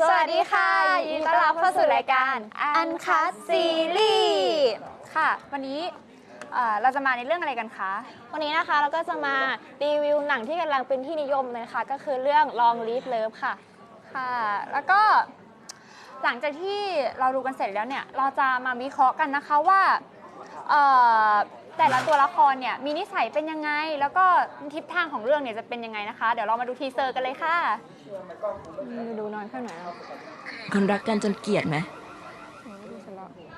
สวัสดีค่ะยินดีต้อนรับเข้าสู่รายการ Uncut Series ค่ะ วันนี้เอ่อเราจะมาในเรื่องอะไรกันคะ วันนี้นะคะเราก็จะมารีวิวหนังที่กำลังเป็นที่นิยมเลยนะคะก็คือเรื่อง Long Live Love ค่ะ ค่ะ แล้วก็หลังจากที่เราดูกันเสร็จแล้วเนี่ย เราจะมาวิเคราะห์กันนะคะว่าเอ่อแต่ละตัวละครเนี่ยมีนิสัยเป็นยังไง แล้วก็ทิศทางของเรื่องเนี่ยจะเป็นยังไงนะคะ เดี๋ยวเรามาดูทีเซอร์กันเลยค่ะ ดูนอนขึ้นหน่อยนะคนรักกันจนเกลียดไหม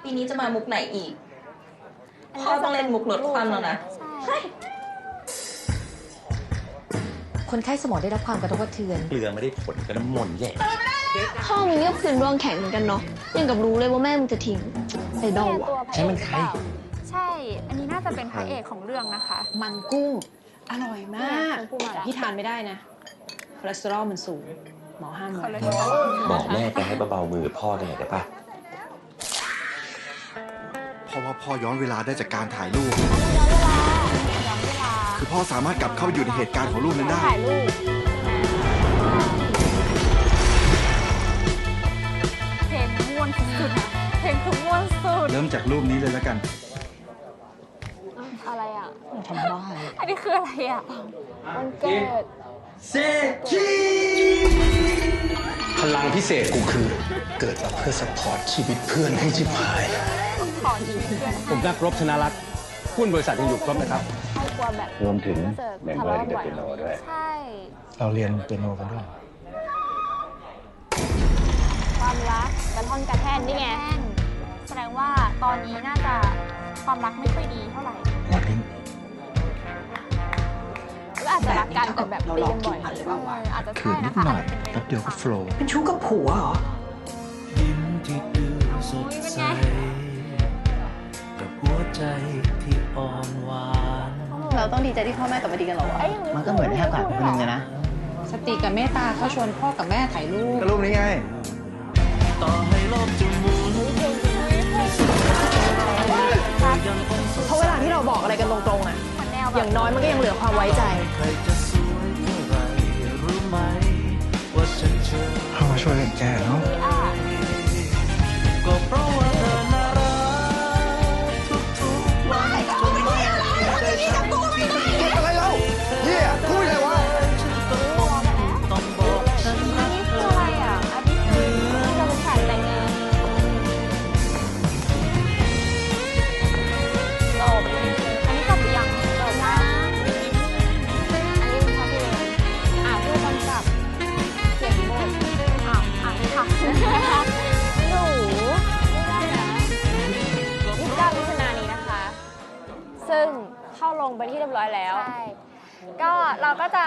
ปีนี้จะมามุกไหนอีกพ่อต้องเล่นมุกลดความแล้วนะใช่คนไข้สมองได้รับความกระทบกระเทือน เกลือไม่ได้ผลกับน้ำมนต์แย่พ่อมึงเรียบคืนดวงแข็งเหมือนกันเนาะยังกับรู้เลยว่าแม่มึงจะทิ้งไอ้เดาเนี่ยอะตัวพระใช่เอกมันหรือใครเปล่าใช่ อันนี้น่าจะเป็นพระเอกของเรื่องนะคะ มันกุ้ง อร่อยมากชมพู่มาแต่พี่ทานไม่ได้นะ คอเลสเตอรอลมันสูง หมอห้ามไว้ บอกแม่แกให้เบาๆมือพ่อแกได้ปะเพราะว่าพ่อย้อนเวลาได้จากการถ่ายรูป คือพ่อสามารถกลับเข้าไปอยู่ในเหตุการณ์ของรูปนั้นได้ ถ่ายรูปเพลงม่วนสุดๆอะเพลงคือม่วนสุด เริ่มจากรูปนี้เลยแล้วกัน อะไรอะอันนี้คืออะไรอะ วันเกิด พลังพิเศษกูคือ เกิดมาเพื่อสปอร์ตชีวิตเพื่อนให้ชิบหายขอชีวิตเพื่อนผมนักรบธนรัตน์หุ้นบริษัทยังอยู่ครบนะครับครอบครัวแบบรวมถึงก็จะเมมทะเบอร์เลาะที่บ่เป็อยนโนด้วย ใช่เราเรียนเปียโนกันด้วย ความรักกระท่อนกระแท่นนี่ไงแม่นแสดงว่าตอนนี้น่าจะความรักไม่ค่อยดีเท่าไหร่ อาจจะรักกันแต่แบบตีกันบ่อยเอออาจจะใช่นะคะอาจจะเป็นไปได้เดียวก็โฟล์เป็นชู้กับผัวเหรอโอ้ยเป็นไงเราต้องดีใจที่พ่อแม่กลับมาดีกันหรอวะเอ้ยมันก็เหมือนให้โอกาสคนหนึ่งเลยนะ สติกับเมตตาเขาชวนพ่อกับแม่ถ่ายรูป ก็รูปนี้ไงเพราะเวลาที่เราบอกอะไรกันตรงๆ อะเหมือนแนวแบอบย่างน้อยมันก็ยังเหลือความไว้ใจพ่อมาช่วยเล่นแกเนาะ อยแล้ว ใช่ ก็เราก็จะ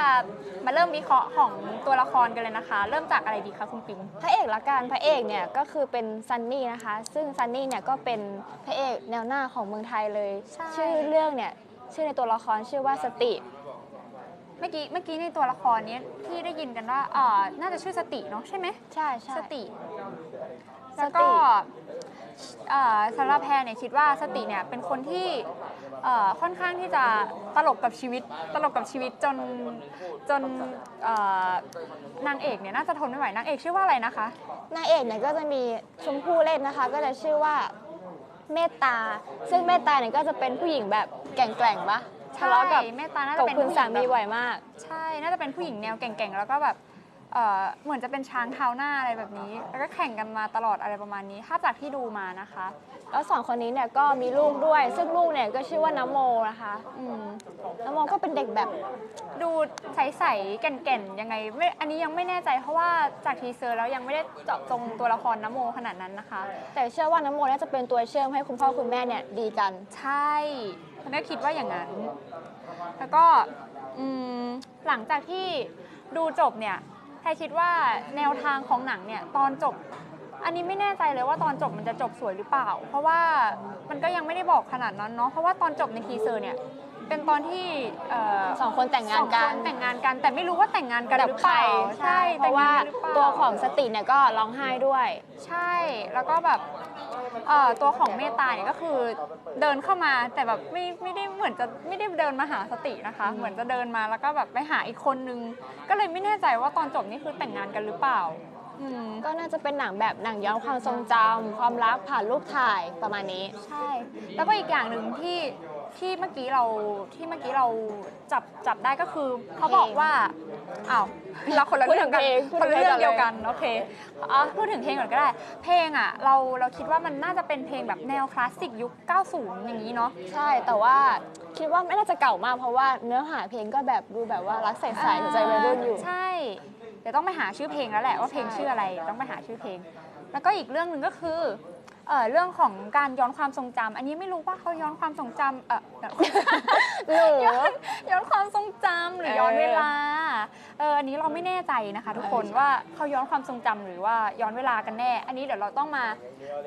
มาเริ่มวิเคราะห์ของตัวละครกันเลยนะคะ เริ่มจากอะไรดีคะคุณปิงพระเอกละกันพระเอกเนี่ยก็คือเป็นซันนี่นะคะ ซึ่งซันนี่เนี่ยก็เป็นพระเอกแนวหน้าของเมืองไทยเลย ใช่ ชื่อเรื่องเนี่ยชื่อในตัวละครชื่อว่าสติ เมื่อกี้เมื่อกี้ในตัวละครนี้ที่ได้ยินกันว่าเอ่อน่าจะชื่อสติเนาะใช่ไหมใช่ใช่ สติสติแล้วก็เอ่อสำหรับแพรเนี่ยคิดว่าสติเนี่ยเป็นคนที่เอ่อ ค่อนข้างที่จะตลกกับชีวิตตลกกับชีวิตจนจนเอ่อนางเอกเนี่ยน่าจะทนไม่ไหวนางเอกชื่อว่าอะไรนะคะ นางเอกเนี่ยก็จะมีชมพู่เล่นนะคะ ก็จะชื่อว่าเมตตา ซึ่งเมตตาเนี่ยก็จะเป็นผู้หญิงแบบแกร่งๆปะทะเลาะกับใช่เมตตาน่ากับจะเป็นคุณผู้หญิงสามีแบบ บ่อยมาก ใช่ น่าจะเป็นผู้หญิงแนวเก่งๆ แล้วก็แบบ เอ่อเหมือนจะเป็นช้างเท้าหน้าอะไรแบบนี้ แล้วก็แข่งกันมาตลอดอะไรประมาณนี้ ถ้าจากที่ดูมานะคะ แล้วสองคนนี้เนี่ยก็มีลูกด้วย ซึ่งลูกเนี่ยก็ชื่อว่าน้ำโมนะคะอืมน้ำโมก็เป็นเด็กแบบดูใสๆแก่นๆยังไงไม่อันนี้ยังไม่แน่ใจเพราะว่าจากทีเซอร์แล้วยังไม่ได้เจาะจงตัวละครน้ำโมขนาดนั้นนะคะ แต่เชื่อว่าน้ำโมน่าจะเป็นตัวเชื่อมให้คุณพ่อคุณแม่เนี่ยดีกันใช่ฉันก็คิดว่าอย่างนั้น แล้วก็อืมหลังจากที่ดูจบเนี่ย แครคิดว่าแนวทางของหนังเนี่ยตอนจบ อันนี้ไม่แน่ใจเลยว่าตอนจบมันจะจบสวยหรือเปล่า เพราะว่ามันก็ยังไม่ได้บอกขนาดนั้นเนาะเพราะว่าตอนจบในทีเซอร์เนี่ย เป็นตอนที่เสองคนแต่งงานกันสองคแต่งงานกัน แต่ไม่รู้ว่าแต่งงานกันกับหรือใคเปรล่าใช่เพแต่งราะว่ากันหรือเปล่ตัวของสติเนี่ยก็ร้องไห้ด้วย ใช่แล้วก็แบบเอ่อตัวของเมตตาเนี่ยก็คือเดินเข้ามาแต่แบบไม่ไม่ได้เหมือนจะไม่ได้เดินมาหาสตินะคะ เหมือนจะเดินมาแล้วก็แบบไปหาอีกคนนึง ก็เลยไม่แน่ใจว่าตอนจบนี่คือแต่งงานกันหรือเปล่า อืมก็น่าจะเป็นหนังแบบหนังย้อนความทรงจำความรักผ่านรูปถ่ายประมาณนี้ ใช่ แล้วก็อีกอย่างหนึ่งที่ ที่เมื่อกี้เราที่เมื่อกี้เราจับจับได้ก็คือ เขาบอกว่าอ้าวเราคนละพูดเรื่ถึองงกันเพลงพูดคนถึละงเพลงเรื่องเดียวก่กัอนนเลยโอเคอะพูดถึงเพลงก่อนก็ได้ เพลงอะ เราเราคิดว่ามันน่าจะเป็นเพลงแบบแนวคลาสสิกยุค 90 อย่างนี้เนาะ ใช่แต่ว่าคิดว่าไม่น่าจะเก่ามากเพราะว่าเนื้อหาเพลงก็แบบดูแบบว่ารักใสๆหัวใจวัยรุ่นอยู่ ใช่ เดี๋ยวต้องไปหาชื่อเพลงแล้วแหละว่าเพลงชื่ออะไร ต้องไปหาชื่อเพลง แล้วก็อีกเรื่องหนึ่งก็คือ เออเรื่องของการย้อนความทรงจำอันนี้ไม่รู้ว่าเขาย้อนความทรงจำเออหนูย้อนย้อนความทรงจำหรือเออย้อนเวลาเอออันนี้เราไม่แน่ใจนะคะ ทุกคนว่าเขาย้อนความทรงจำหรือว่าย้อนเวลากันแน่ อันนี้เดี๋ยวเราต้องมา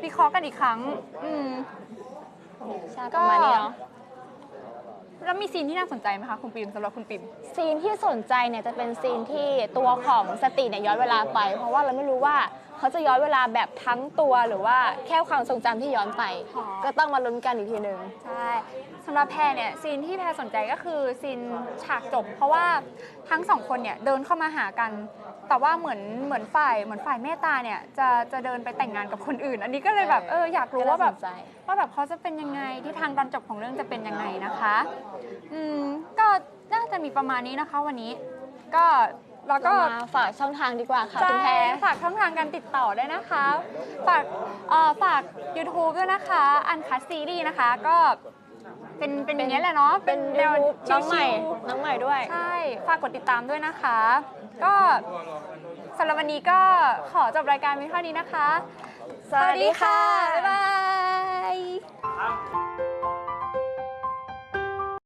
วิเคราะห์กันอีกครั้ง อืม ใช่ประมาณนี้เนาะ แล้วมีซีนที่น่าสนใจไหมคะคุณปิมสำหรับคุณปิม ซีนที่สนใจเนี่ยจะเป็นซีนที่ตัวของสติเนี่ยย้อนเวลาไป เพราะว่าเราไม่รู้ว่า เขาจะย้อนเวลาแบบทั้งตัวหรือว่าแค่ความทรงจำที่ย้อนไป อ๋อ ก็ต้องมาลุ้นกันอีกทีหนึ่ง ใช่สำหรับแพรเนี่ยซีนที่แพรสนใจก็คือซีนฉากจบ เพราะว่าทั้งสองคนเนี่ยเดินเข้ามาหากัน แต่ว่าเหมือนเหมือนฝ่ายเหมือนฝ่ายเมตตาเนี่ยจะจะเดินไปแต่งงานกับคนอื่น อันนี้ก็เลยแบบเอออยากรู้ว่าแบบก็น่าสนใจ ว่าแบบเขาจะเป็นยังไงที่ทางตอนจบของเรื่องจะเป็นยังไงนะคะ อืมก็น่าจะมีประมาณนี้นะคะวันนี้ ก็ แล้วก็ก็มาฝากช่องทางดีกว่าค่ะคุณแพใช่รฝากช่องทางการติดต่อด้วยนะคะ ฝากเอ่อฝาก YouTube ด้วยนะคะ อันคัสซีรีส์นะคะ ก็เป็นเป็นอย่างนี้ยแหละเนาะเป็นแนวน้องใหม่ชิวน้องใหม่ด้วย ๆใช่ ฝากกดติดตามด้วยนะคะ ก็สำหรับวันนี้ก็ขอจบรายการเพียงเท่านี้นะคะ สวัสดีค่ะ บ๊ายบาย